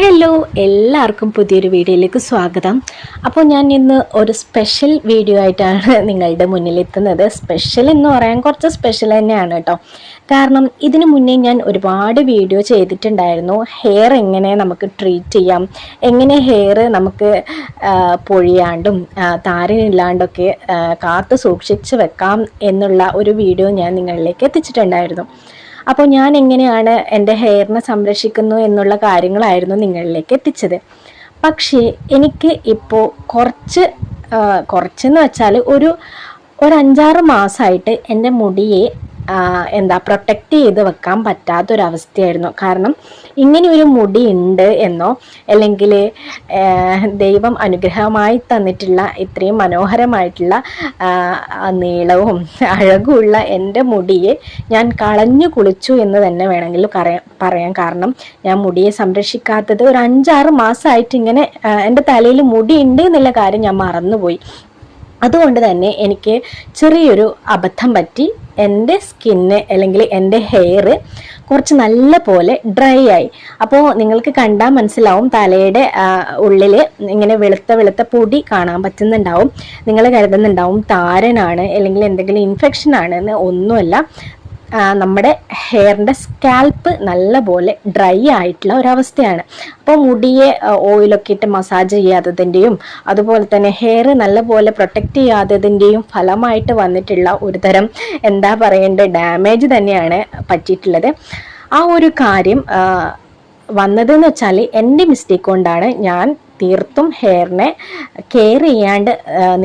Hello എല്ലാവർക്കും പുതിയൊരു വീഡിയോയിലേക്ക് സ്വാഗതം. അപ്പോൾ ഞാൻ ഇന്ന് ഒരു സ്പെഷ്യൽ വീഡിയോ ആയിട്ടാണ് നിങ്ങളുടെ മുന്നിൽ എത്തുന്നത് സ്പെഷ്യൽ എന്ന് പറയാൻ കുറച്ച് സ്പെഷ്യൽ തന്നെയാണ് കേട്ടോ. കാരണം ഇതിനു മുന്നേ ഞാൻ ഒരുപാട് വീഡിയോ ചെയ്തിട്ടുണ്ടായിരുന്നു. ഹെയർ എങ്ങനെ നമുക്ക് ട്രീറ്റ് ചെയ്യാം? എങ്ങനെ ഹെയർ നമുക്ക് പൊഴിയാണ്ടും താരനില്ലാണ്ടൊക്കെ കാത്തു സൂക്ഷിച്ച് വെക്കാം എന്നുള്ള ഒരു വീഡിയോ ഞാൻ നിങ്ങളിലേക്ക് എത്തിച്ചിട്ടുണ്ടായിരുന്നു. അപ്പോൾ ഞാൻ എങ്ങനെയാണ് എന്റെ ഹെയറിനെ സംരക്ഷിക്കുന്നു എന്നുള്ള കാര്യങ്ങളായിരുന്നു നിങ്ങളിലേക്ക് എത്തിച്ചത്. പക്ഷേ എനിക്ക് ഇപ്പോൾ കുറച്ച് കുറച്ചെന്ന് വെച്ചാൽ ഒരു ഒരു അഞ്ചാറ് മാസമായിട്ട് എന്റെ മുടിയെ എന്താ പ്രൊട്ടക്റ്റ് ചെയ്ത് വെക്കാൻ പറ്റാത്തൊരവസ്ഥയായിരുന്നു. കാരണം ഇങ്ങനെ ഒരു മുടി ഉണ്ട് എന്നോ അല്ലെങ്കിൽ ദൈവം അനുഗ്രഹമായി തന്നിട്ടുള്ള ഇത്രയും മനോഹരമായിട്ടുള്ള നീളവും അഴകുമുള്ള എന്റെ മുടിയെ ഞാൻ കളഞ്ഞു കുളിച്ചു എന്ന് തന്നെ വേണമെങ്കിൽ പറയാം കാരണം ഞാൻ മുടിയെ സംരക്ഷിക്കാത്തത് ഒരു അഞ്ചാറ് മാസമായിട്ട് ഇങ്ങനെ എന്റെ തലയിൽ മുടി ഉണ്ട് എന്നുള്ള കാര്യം ഞാൻ മറന്നുപോയി. അതുകൊണ്ട് തന്നെ എനിക്ക് ചെറിയൊരു അബദ്ധം പറ്റി എന്റെ സ്കിന്ന് അല്ലെങ്കിൽ എന്റെ ഹെയർ കുറച്ച് നല്ല പോലെ ഡ്രൈ ആയി. അപ്പോൾ നിങ്ങൾക്ക് കണ്ടാൽ മനസ്സിലാവും തലയുടെ ഉള്ളിൽ ഇങ്ങനെ വെളുത്ത വെളുത്ത പൊടി കാണാൻ പറ്റുന്നുണ്ടാവും. നിങ്ങൾ കരുതുന്നുണ്ടാവും താരനാണ് അല്ലെങ്കിൽ എന്തെങ്കിലും ഇൻഫെക്ഷൻ ആണ് എന്ന് ഒന്നുമല്ല. നമ്മുടെ ഹെയറിന്റെ സ്കാൽപ്പ് നല്ലപോലെ ഡ്രൈ ആയിട്ടുള്ള ഒരവസ്ഥയാണ്. അപ്പോൾ മുടിയെ ഓയിലൊക്കെ ഇട്ട് മസാജ് ചെയ്യാത്തതിന്റെയും അതുപോലെ തന്നെ ഹെയർ നല്ലപോലെ പ്രൊട്ടക്റ്റ് ചെയ്യാത്തതിന്റെയും ഫലമായിട്ട് വന്നിട്ടുള്ള ഒരു തരം എന്താ പറയേണ്ട ഡാമേജ് തന്നെയാണ് പറ്റിയിട്ടുള്ളത്. ആ ഒരു കാര്യം വന്നതെന്ന് വെച്ചാൽ എന്റെ മിസ്റ്റേക്ക് കൊണ്ടാണ് ഞാൻ തീർത്തും ഹെയറിനെ കെയർ ചെയ്യാണ്ട്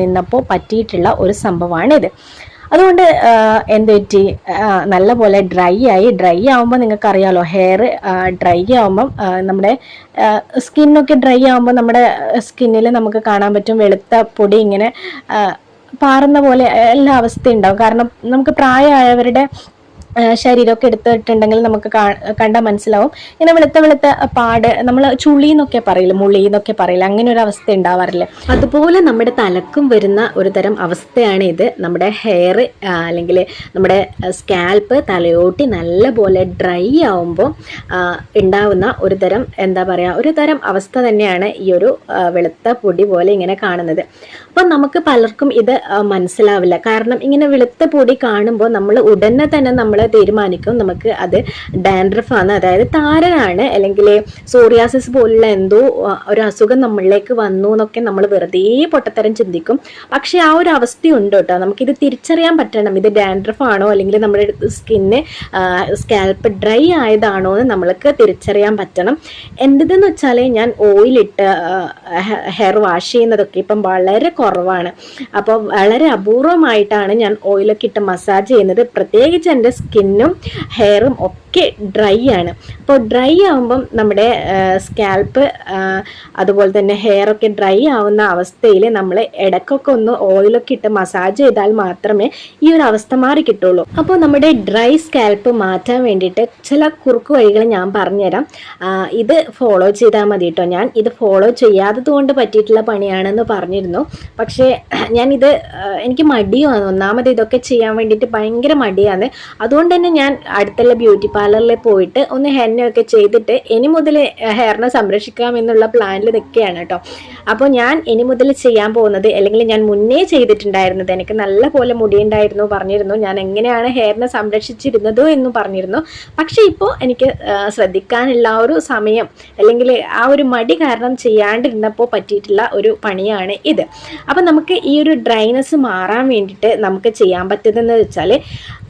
നിന്നപ്പോൾ പറ്റിയിട്ടുള്ള ഒരു സംഭവമാണിത്. അതുകൊണ്ട് എന്ത് പറ്റി? നല്ലപോലെ ഡ്രൈ ആയി. ഡ്രൈ ആകുമ്പോൾ നിങ്ങൾക്ക് അറിയാലോ ഹെയർ ഡ്രൈ ആകുമ്പം നമ്മുടെ സ്കിന്നൊക്കെ ഡ്രൈ ആകുമ്പോൾ നമ്മുടെ സ്കിന്നിൽ നമുക്ക് കാണാൻ പറ്റും. വെളുത്ത പൊടി ഇങ്ങനെ പാറുന്ന പോലെ എല്ലാ അവസ്ഥയും ഉണ്ടാവും. കാരണം നമുക്ക് പ്രായമായവരുടെ ശരീരമൊക്കെ എടുത്തിട്ടുണ്ടെങ്കിൽ നമുക്ക് കണ്ടാൽ മനസ്സിലാവും. ഇങ്ങനെ വെളുത്ത വെളുത്ത പാട് നമ്മൾ ചുളി എന്നൊക്കെ പറയില്ല മുളി എന്നൊക്കെ പറയില്ല അങ്ങനെ ഒരു അവസ്ഥ ഉണ്ടാവാറില്ല? അതുപോലെ നമ്മുടെ തലക്കും വരുന്ന ഒരു തരം അവസ്ഥയാണ് ഇത്. നമ്മുടെ ഹെയർ അല്ലെങ്കിൽ നമ്മുടെ സ്കാൽപ്പ് തലയോട്ടി നല്ലപോലെ ഡ്രൈ ആവുമ്പോൾ ഉണ്ടാവുന്ന ഒരു തരം എന്താ പറയുക ഒരു തരം അവസ്ഥ തന്നെയാണ് ഈ ഒരു വെളുത്ത പൊടി പോലെ ഇങ്ങനെ കാണുന്നത്. അപ്പം നമുക്ക് പലർക്കും ഇത് മനസ്സിലാവില്ല. കാരണം ഇങ്ങനെ വെളുത്ത പൊടി കാണുമ്പോൾ നമ്മൾ ഉടനെ തന്നെ നമ്മൾ തീരുമാനിക്കും. നമുക്ക് അത് ഡാൻഡ്രഫ് ആണ്. അതായത് താരനാണ്. അല്ലെങ്കിൽ സോറിയാസിസ് പോലുള്ള എന്തോ ഒരു അസുഖം നമ്മളിലേക്ക് വന്നു എന്നൊക്കെ നമ്മൾ വെറുതെ പൊട്ടത്തരം ചിന്തിക്കും. പക്ഷേ ആ ഒരു അവസ്ഥയുണ്ട് കേട്ടോ. നമുക്കിത് തിരിച്ചറിയാൻ പറ്റണം. ഇത് ഡാൻഡ്രഫ് ആണോ? അല്ലെങ്കിൽ നമ്മുടെ സ്കിന്ന് സ്കാൽപ്പ് ഡ്രൈ ആയതാണോ എന്ന് നമ്മൾക്ക് തിരിച്ചറിയാൻ പറ്റണം. എന്തെന്ന് വെച്ചാൽ ഞാൻ ഓയിലിട്ട് ഹെയർ വാഷ് ചെയ്യുന്നതൊക്കെ ഇപ്പം വളരെ കുറവാണ്. അപ്പോൾ വളരെ അപൂർവമായിട്ടാണ് ഞാൻ ഓയിലൊക്കെ ഇട്ട് മസാജ് ചെയ്യുന്നത്. പ്രത്യേകിച്ച് എന്റെ സ്കിന്നും ഹെയറും ഒക്കെ ഡ്രൈ ആണ്. അപ്പോൾ ഡ്രൈ ആകുമ്പം നമ്മുടെ സ്കാൽപ്പ് അതുപോലെ തന്നെ ഹെയറൊക്കെ ഡ്രൈ ആവുന്ന അവസ്ഥയിൽ നമ്മൾ ഇടയ്ക്കൊക്കെ ഒന്ന് ഓയിലൊക്കെ ഇട്ട് മസാജ് ചെയ്താൽ മാത്രമേ ഈ ഒരു അവസ്ഥ മാറി കിട്ടുള്ളൂ. അപ്പോൾ നമ്മുടെ ഡ്രൈ സ്കാൽപ്പ് മാറ്റാൻ വേണ്ടിയിട്ട് ചില കുറുക്ക് വഴികൾ ഞാൻ പറഞ്ഞുതരാം. ഇത് ഫോളോ ചെയ്താൽ മതി കേട്ടോ ഞാൻ. ഇത് ഫോളോ ചെയ്യാത്തത് കൊണ്ട് പറ്റിയിട്ടുള്ള പണിയാണെന്ന് പറഞ്ഞിരുന്നു. പക്ഷേ ഞാനിത് എനിക്ക് മടിയാണ്. ഒന്നാമത് ഇതൊക്കെ ചെയ്യാൻ വേണ്ടിയിട്ട് ഭയങ്കര മടിയാണ്. അതുകൊണ്ട് തന്നെ ഞാൻ അടുത്തുള്ള ബ്യൂട്ടി പാർലറിൽ പോയിട്ട് ഒന്ന് ഹെന്നൊക്കെ ചെയ്തിട്ട് ഇനി മുതൽ ഹെയറിനെ സംരക്ഷിക്കാം എന്നുള്ള പ്ലാനിൽ നിൽക്കുകയാണ് കേട്ടോ അപ്പോൾ ഞാൻ ഇനി മുതൽ ചെയ്യാൻ പോകുന്നത് അല്ലെങ്കിൽ ഞാൻ മുന്നേ ചെയ്തിട്ടുണ്ടായിരുന്നത് എനിക്ക് നല്ല പോലെ മുടിയുണ്ടായിരുന്നു പറഞ്ഞിരുന്നു. ഞാൻ എങ്ങനെയാണ് ഹെയറിനെ സംരക്ഷിച്ചിരുന്നത് എന്നും പറഞ്ഞിരുന്നു. പക്ഷേ ഇപ്പോൾ എനിക്ക് ശ്രദ്ധിക്കാനുള്ള ആ ഒരു സമയം അല്ലെങ്കിൽ ആ ഒരു മടി കാരണം ചെയ്യാണ്ടിരുന്നപ്പോൾ പറ്റിയിട്ടുള്ള ഒരു പണിയാണ് ഇത്. അപ്പോൾ നമുക്ക് ഈ ഒരു ഡ്രൈനസ് മാറാൻ വേണ്ടിയിട്ട് നമുക്ക് ചെയ്യാൻ പറ്റുന്നതെന്ന് വെച്ചാൽ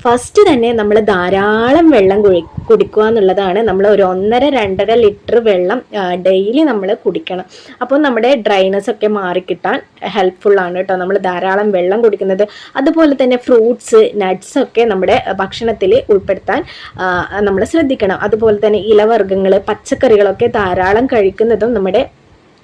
ഫസ്റ്റ് തന്നെ നമ്മൾ ധാരാളം വെള്ളം കുഴി കുടിക്കുക എന്നുള്ളതാണ് നമ്മൾ ഒരു ഒന്നര രണ്ടര ലിറ്റർ വെള്ളം ഡെയിലി നമ്മൾ കുടിക്കണം. അപ്പോൾ നമ്മുടെ ഡ്രൈനസ് ഒക്കെ മാറിക്കിട്ടാൻ ഹെൽപ്ഫുള്ളാണ് കേട്ടോ. നമ്മൾ ധാരാളം വെള്ളം കുടിക്കുന്നത്. അതുപോലെ തന്നെ ഫ്രൂട്ട്സ് നട്ട്സ് ഒക്കെ നമ്മുടെ ഭക്ഷണത്തിൽ ഉൾപ്പെടുത്താൻ നമ്മൾ ശ്രദ്ധിക്കണം. അതുപോലെ തന്നെ ഇലവർഗങ്ങൾ പച്ചക്കറികളൊക്കെ ധാരാളം കഴിക്കുന്നതും നമ്മുടെ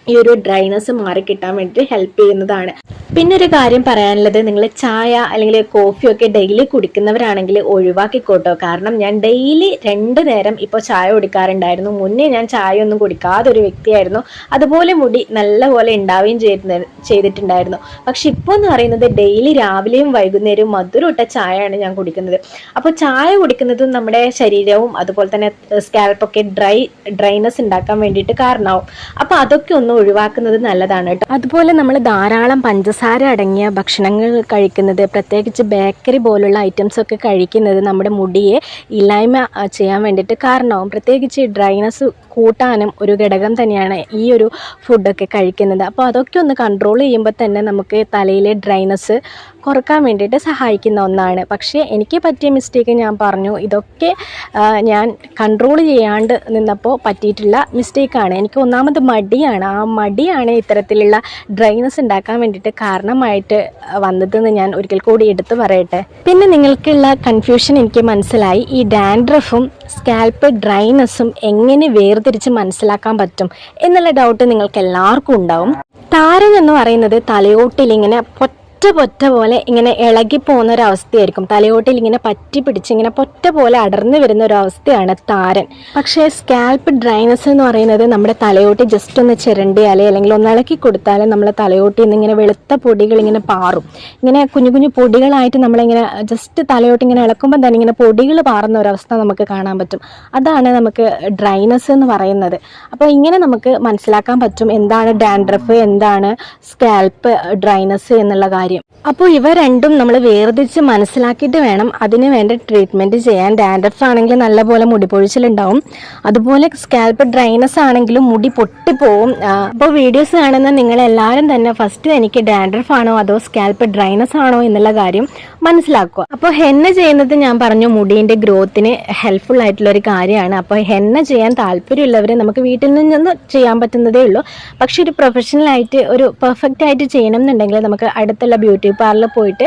ഈ ഒരു ഡ്രൈനസ് മാറിക്കിട്ടാൻ വേണ്ടിയിട്ട് ഹെൽപ്പ് ചെയ്യുന്നതാണ്. പിന്നെ ഒരു കാര്യം പറയാനുള്ളത് നിങ്ങൾ ചായ അല്ലെങ്കിൽ കോഫിയൊക്കെ ഡെയിലി കുടിക്കുന്നവരാണെങ്കിൽ ഒഴിവാക്കിക്കോട്ടോ. കാരണം ഞാൻ ഡെയിലി രണ്ട് നേരം ഇപ്പോൾ ചായ കുടിക്കാറുണ്ടായിരുന്നു. മുന്നേ ഞാൻ ചായ ഒന്നും കുടിക്കാതെ ഒരു വ്യക്തിയായിരുന്നു. അതുപോലെ മുടി നല്ലപോലെ ഉണ്ടാവുകയും ചെയ്തിരുന്ന ചെയ്തിട്ടുണ്ടായിരുന്നു. പക്ഷെ ഇപ്പോൾ എന്ന് പറയുന്നത് ഡെയിലി രാവിലെയും വൈകുന്നേരവും മധുരമിട്ട ചായയാണ് ഞാൻ കുടിക്കുന്നത്. അപ്പോൾ ചായ കുടിക്കുന്നതും നമ്മുടെ ശരീരവും അതുപോലെ തന്നെ സ്കാൽപ്പൊക്കെ ഡ്രൈ ഡ്രൈനസ് ഉണ്ടാക്കാൻ വേണ്ടിയിട്ട് കാരണമാവും. അപ്പോൾ അതൊക്കെ ഒന്ന് ഒഴിവാക്കുന്നത് നല്ലതാണ് കേട്ടോ. അതുപോലെ നമ്മൾ ധാരാളം പഞ്ചസാര അടങ്ങിയ ഭക്ഷണങ്ങൾ കഴിക്കുന്നത് പ്രത്യേകിച്ച് ബേക്കറി പോലുള്ള ഐറ്റംസൊക്കെ കഴിക്കുന്നത് നമ്മുടെ മുടിയെ ഇല്ലായ്മ ചെയ്യാൻ വേണ്ടിയിട്ട് കാരണമാവും. പ്രത്യേകിച്ച് ഡ്രൈനസ് കൂട്ടാനും ഒരു ഘടകം തന്നെയാണ് ഈ ഒരു ഫുഡൊക്കെ കഴിക്കുന്നത്. അപ്പോൾ അതൊക്കെ ഒന്ന് കൺട്രോൾ ചെയ്യുമ്പോൾ തന്നെ നമുക്ക് തലയിലെ ഡ്രൈനസ് കുറയ്ക്കാൻ വേണ്ടിയിട്ട് സഹായിക്കുന്ന ഒന്നാണ്. പക്ഷേ എനിക്ക് പറ്റിയ മിസ്റ്റേക്ക് ഞാൻ പറഞ്ഞു. ഇതൊക്കെ ഞാൻ കൺട്രോൾ ചെയ്യാണ്ട് നിന്നപ്പോൾ പറ്റിയിട്ടുള്ള മിസ്റ്റേക്കാണ് എനിക്ക് ഒന്നാമത് മടിയാണ്. ആ മടിയാണ് ഇത്തരത്തിലുള്ള ഡ്രൈനസ് ഉണ്ടാക്കാൻ വേണ്ടിയിട്ട് കാരണമായിട്ട് വന്നതെന്ന് ഞാൻ ഒരിക്കൽ കൂടി എടുത്തു പറയട്ടെ. പിന്നെ നിങ്ങൾക്കുള്ള കൺഫ്യൂഷൻ എനിക്ക് മനസ്സിലായി. ഈ ഡാൻഡ്രഫും സ്കാൽപ്പ് ഡ്രൈനസും എങ്ങനെ വേർതിരിച്ച് മനസ്സിലാക്കാൻ പറ്റും എന്നുള്ള ഡൗട്ട് നിങ്ങൾക്ക് എല്ലാവർക്കും ഉണ്ടാവും. താരൻ എന്ന് പറയുന്നത് തലയോട്ടിൽ ഇങ്ങനെ പൊറ്റ പൊറ്റ പോലെ ഇങ്ങനെ ഇളകി പോകുന്ന ഒരു അവസ്ഥയായിരിക്കും തലയോട്ടിൽ ഇങ്ങനെ പറ്റി പിടിച്ച് ഇങ്ങനെ പൊറ്റ പോലെ അടർന്നു വരുന്ന ഒരു അവസ്ഥയാണ് താരൻ. പക്ഷേ സ്കാൽപ്പ് ഡ്രൈനസ് എന്ന് പറയുന്നത് നമ്മുടെ തലയോട്ടി ജസ്റ്റ് ഒന്ന് ചിരണ്ടിയാലേ അല്ലെങ്കിൽ ഒന്ന് ഇളക്കി കൊടുത്താലേ നമ്മളെ തലയോട്ടിൽ നിന്ന് ഇങ്ങനെ വെളുത്ത പൊടികൾ ഇങ്ങനെ പാറും. ഇങ്ങനെ കുഞ്ഞു കുഞ്ഞു പൊടികളായിട്ട് നമ്മളിങ്ങനെ ജസ്റ്റ് തലയോട്ടി ഇങ്ങനെ ഇളക്കുമ്പോൾ തന്നെ ഇങ്ങനെ പൊടികൾ പാറുന്ന ഒരവസ്ഥ നമുക്ക് കാണാൻ പറ്റും. അതാണ് നമുക്ക് ഡ്രൈനസ് എന്ന് പറയുന്നത്. അപ്പോൾ ഇങ്ങനെ നമുക്ക് മനസ്സിലാക്കാൻ പറ്റും എന്താണ് ഡാൻഡ്രഫ് എന്താണ് സ്കാൽപ്പ് ഡ്രൈനസ് എന്നുള്ള കാര്യം. അപ്പോൾ ഇവ രണ്ടും നമ്മൾ വേർതിരിച്ച് മനസ്സിലാക്കിയിട്ട് വേണം അതിന് വേണ്ട ട്രീറ്റ്മെന്റ് ചെയ്യാൻ. ഡാൻഡ്രഫ് ആണെങ്കിൽ നല്ലപോലെ മുടി പൊഴിച്ചിലുണ്ടാവും അതുപോലെ സ്കാൽപ്പ് ഡ്രൈനസ് ആണെങ്കിലും മുടി പൊട്ടിപ്പോവും. അപ്പോൾ വീഡിയോസ് കാണുന്ന നിങ്ങളെല്ലാവരും തന്നെ ഫസ്റ്റ് എനിക്ക് ഡാൻഡ്രഫ് ആണോ അതോ സ്കാൽപ്പ് ഡ്രൈനസ് ആണോ എന്നുള്ള കാര്യം മനസ്സിലാക്കുക. അപ്പോൾ ഹെന്ന ചെയ്യുന്നത് ഞാൻ പറഞ്ഞു മുടീന്റെ ഗ്രോത്തിന് ഹെൽപ്ഫുൾ ആയിട്ടുള്ള ഒരു കാര്യമാണ്. അപ്പോൾ ഹെന്ന ചെയ്യാൻ താല്പര്യമുള്ളവരെ നമുക്ക് വീട്ടിൽ നിന്ന് ചെയ്യാൻ പറ്റുന്നതേ ഉള്ളൂ. പക്ഷെ ഒരു പ്രൊഫഷണൽ ആയിട്ട് ഒരു പെർഫെക്റ്റ് ആയിട്ട് ചെയ്യണം എന്നുണ്ടെങ്കിൽ നമുക്ക് അടുത്തുള്ള ബ്യൂട്ടി പാർലറിൽ പോയിട്ട്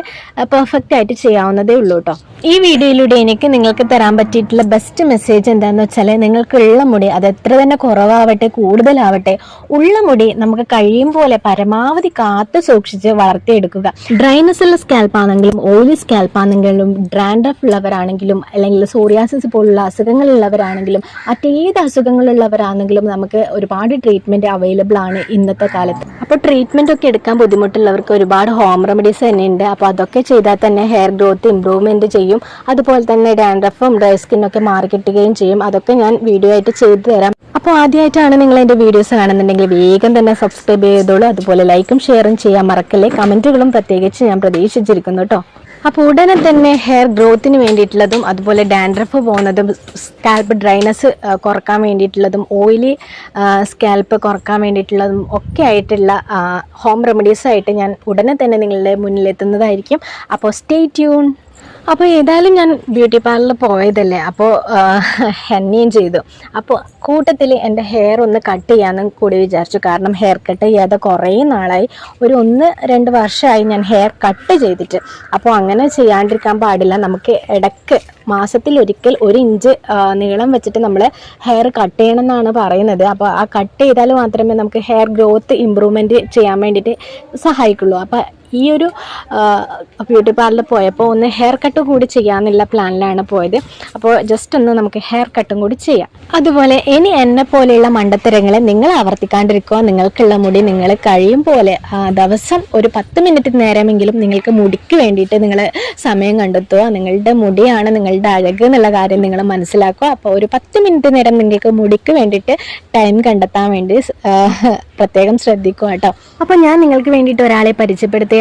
പെർഫെക്റ്റ് ആയിട്ട് ചെയ്യാവുന്നതേ ഉള്ളൂ കേട്ടോ ഈ വീഡിയോയിലൂടെ എനിക്ക് നിങ്ങൾക്ക് തരാൻ പറ്റിയിട്ടുള്ള ബെസ്റ്റ് മെസ്സേജ് എന്താണെന്ന് വെച്ചാൽ നിങ്ങൾക്കുള്ള മുടി അത് എത്ര തന്നെ കുറവാവട്ടെ കൂടുതലാവട്ടെ ഉള്ള മുടി നമുക്ക് കഴിയും പോലെ പരമാവധി കാത്തു സൂക്ഷിച്ച് വളർത്തിയെടുക്കുക. ഡ്രൈനസ് ഉള്ള സ്കാൽപ്പ് ആണെങ്കിലും ഓയിലി സ്കാൽപ്പ് ആണെങ്കിലും ഡ്രാൻഡ്രഫ് ഉള്ളവരാണെങ്കിലും അല്ലെങ്കിൽ സോറിയാസിസ് പോലുള്ള അസുഖങ്ങളുള്ളവരാണെങ്കിലും മറ്റേത് അസുഖങ്ങളുള്ളവരാണെങ്കിലും നമുക്ക് ഒരുപാട് ട്രീറ്റ്മെന്റ് അവൈലബിൾ ആണ് ഇന്നത്തെ കാലത്ത്. അപ്പോൾ ട്രീറ്റ്മെന്റ് ഒക്കെ എടുക്കാൻ ബുദ്ധിമുട്ടുള്ളവർക്ക് ഒരുപാട് ഹോം റെമഡീസ് തന്നെ ഉണ്ട് അപ്പോൾ അതൊക്കെ ചെയ്താൽ തന്നെ ഹെയർ ഗ്രോത്ത് ഇമ്പ്രൂവ്മെന്റ് ചെയ്യും. അതുപോലെ തന്നെ ഡാൻഡ്രഫും ഡ്രൈ സ്കിന്നൊക്കെ മാറി കിട്ടുകയും ചെയ്യും. അതൊക്കെ ഞാൻ വീഡിയോ ആയിട്ട് ചെയ്തു തരാം. അപ്പോൾ ആദ്യമായിട്ടാണ് നിങ്ങൾ എന്റെ വീഡിയോസ് കാണുന്നുണ്ടെങ്കിൽ വേഗം തന്നെ സബ്സ്ക്രൈബ് ചെയ്തോളൂ. അതുപോലെ ലൈക്കും ഷെയറും ചെയ്യാൻ മറക്കല്ലേ. കമന്റുകളും പ്രത്യേകിച്ച് ഞാൻ പ്രതീക്ഷിച്ചിരിക്കുന്നു കേട്ടോ. അപ്പോൾ ഉടനെ തന്നെ ഹെയർ ഗ്രോത്തിന് വേണ്ടിയിട്ടുള്ളതും അതുപോലെ ഡാൻഡ്രഫ് പോകുന്നതും സ്കാൽപ്പ് ഡ്രൈനസ് കുറയ്ക്കാൻ വേണ്ടിയിട്ടുള്ളതും ഓയിലി സ്കാൽപ്പ് കുറയ്ക്കാൻ വേണ്ടിയിട്ടുള്ളതും ഒക്കെ ആയിട്ടുള്ള ഹോം റെമഡീസ് ആയിട്ട് ഞാൻ ഉടനെ തന്നെ നിങ്ങളുടെ മുന്നിലെത്തുന്നതായിരിക്കും. അപ്പോൾ സ്റ്റേ ട്യൂൺ അപ്പോൾ ഏതായാലും ഞാൻ ബ്യൂട്ടി പാർലറിൽ പോയതല്ലേ. അപ്പോൾ ഹെന്നയും ചെയ്തു. അപ്പോൾ കൂട്ടത്തിൽ എന്റെ ഹെയർ ഒന്ന് കട്ട് ചെയ്യാമെന്ന് കൂടി വിചാരിച്ചു. കാരണം ഹെയർ കട്ട് ചെയ്യാതെ കുറേ നാളായി. ഒരു ഒന്ന് രണ്ട് വർഷമായി ഞാൻ ഹെയർ കട്ട് ചെയ്തിട്ട്. അപ്പോൾ അങ്ങനെ ചെയ്യാണ്ടിരിക്കാൻ പാടില്ല. നമുക്ക് ഇടയ്ക്ക് മാസത്തിൽ ഒരിക്കൽ ഒരു ഇഞ്ച് നീളം വെച്ചിട്ട് നമ്മൾ ഹെയർ കട്ട് ചെയ്യണം എന്നാണ് പറയുന്നത്. അപ്പോൾ ആ കട്ട് ചെയ്താൽ മാത്രമേ നമുക്ക് ഹെയർ ഗ്രോത്ത് ഇമ്പ്രൂവ്മെന്റ് ചെയ്യാൻ വേണ്ടിയിട്ട് സഹായിക്കുള്ളൂ. അപ്പോൾ ഈ ഒരു ബ്യൂട്ടി പാർലറിൽ പോയപ്പോൾ ഒന്ന് ഹെയർ കട്ട് കൂടി ചെയ്യാമെന്നുള്ള പ്ലാനിലാണ് പോയത്. അപ്പോൾ ജസ്റ്റ് ഒന്ന് നമുക്ക് ഹെയർ കട്ടും കൂടി ചെയ്യാം. അതുപോലെ ഇനി എന്നെ പോലെയുള്ള മണ്ടത്തരങ്ങളെ നിങ്ങൾ ആവർത്തിക്കാണ്ടിരിക്കുക. നിങ്ങൾക്കുള്ള മുടി നിങ്ങൾ കഴിയും പോലെ ദിവസം ഒരു പത്ത് മിനിറ്റ് നേരമെങ്കിലും നിങ്ങൾക്ക് മുടിക്ക് വേണ്ടിയിട്ട് നിങ്ങൾ സമയം കണ്ടെത്തുക. നിങ്ങളുടെ മുടിയാണ് നിങ്ങളുടെ അഴക് എന്നുള്ള കാര്യം നിങ്ങൾ മനസ്സിലാക്കുക. അപ്പോൾ ഒരു പത്ത് മിനിറ്റ് നേരം നിങ്ങൾക്ക് മുടിക്ക് വേണ്ടിയിട്ട് ടൈം കണ്ടെത്താൻ വേണ്ടി പ്രത്യേകം ശ്രദ്ധിക്കുക കേട്ടോ. അപ്പോൾ ഞാൻ നിങ്ങൾക്ക് വേണ്ടിയിട്ട് ഒരാളെ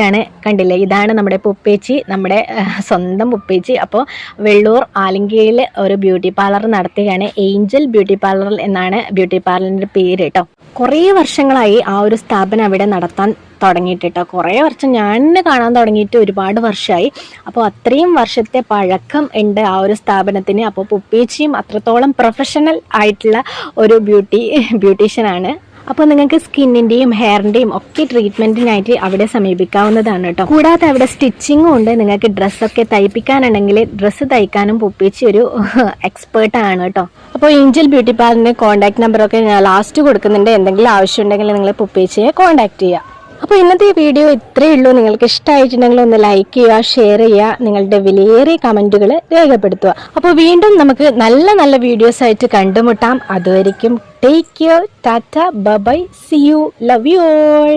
പരിചയപ്പെടുത്തുകയാണ് കണ്ടില്ലേ? ഇതാണ് നമ്മുടെ പുപ്പേച്ചി നമ്മുടെ സ്വന്തം പുപ്പേച്ചി. അപ്പോൾ വെള്ളൂർ ആലിങ്കയിൽ ഒരു ബ്യൂട്ടി പാർലർ നടത്തുകയാണ്. ഏഞ്ചൽ ബ്യൂട്ടി പാർലർ എന്നാണ് ബ്യൂട്ടി പാർലറിന്റെ പേര് കേട്ടോ കുറേ വർഷങ്ങളായി ആ ഒരു സ്ഥാപനം അവിടെ നടത്താൻ തുടങ്ങിയിട്ട് കേട്ടോ കുറേ വർഷം ഞാൻ കാണാൻ തുടങ്ങിയിട്ട് ഒരുപാട് വർഷമായി അപ്പോൾ അത്രയും വർഷത്തെ പഴക്കം ഉണ്ട് ആ ഒരു സ്ഥാപനത്തിന്. അപ്പോൾ പുപ്പേച്ചിയും അത്രത്തോളം പ്രൊഫഷണൽ ആയിട്ടുള്ള ഒരു ബ്യൂട്ടി ബ്യൂട്ടീഷ്യനാണ് അപ്പോൾ നിങ്ങൾക്ക് സ്കിന്നിന്റെയും ഹെയറിന്റെയും ഒക്കെ ട്രീറ്റ്മെന്റിനായിട്ട് അവിടെ സമീപിക്കാവുന്നതാണ് കേട്ടോ. കൂടാതെ അവിടെ സ്റ്റിച്ചിങ്ങും ഉണ്ട്. നിങ്ങൾക്ക് ഡ്രസ്സൊക്കെ തയ്പ്പിക്കാനുണ്ടെങ്കിൽ ഡ്രസ്സ് തയ്ക്കാനും പൊപ്പിച്ച് ഒരു എക്സ്പേർട്ട് ആണ് കേട്ടോ. അപ്പോൾ ഏഞ്ചൽ ബ്യൂട്ടി പാർലറിന്റെ കോൺടാക്ട് നമ്പറൊക്കെ ഞാൻ ലാസ്റ്റ് കൊടുക്കുന്നുണ്ട്. എന്തെങ്കിലും ആവശ്യമുണ്ടെങ്കിൽ നിങ്ങൾ പൊപ്പിച്ചയെ കോൺടാക്ട് ചെയ്യുക അപ്പോൾ ഇന്നത്തെ വീഡിയോ ഇത്രയേ ഉള്ളൂ. നിങ്ങൾക്ക് ഇഷ്ടമായിട്ടുണ്ടെങ്കിൽ ഒന്ന് ലൈക്ക് ചെയ്യുക ഷെയർ ചെയ്യുക നിങ്ങളുടെ വിലയേറിയ കമന്റുകൾ രേഖപ്പെടുത്തുക. അപ്പോൾ വീണ്ടും നമുക്ക് നല്ല നല്ല വീഡിയോസ് ആയിട്ട് കണ്ടുമുട്ടാം. അതുവരെയും take care tata bye see you love you all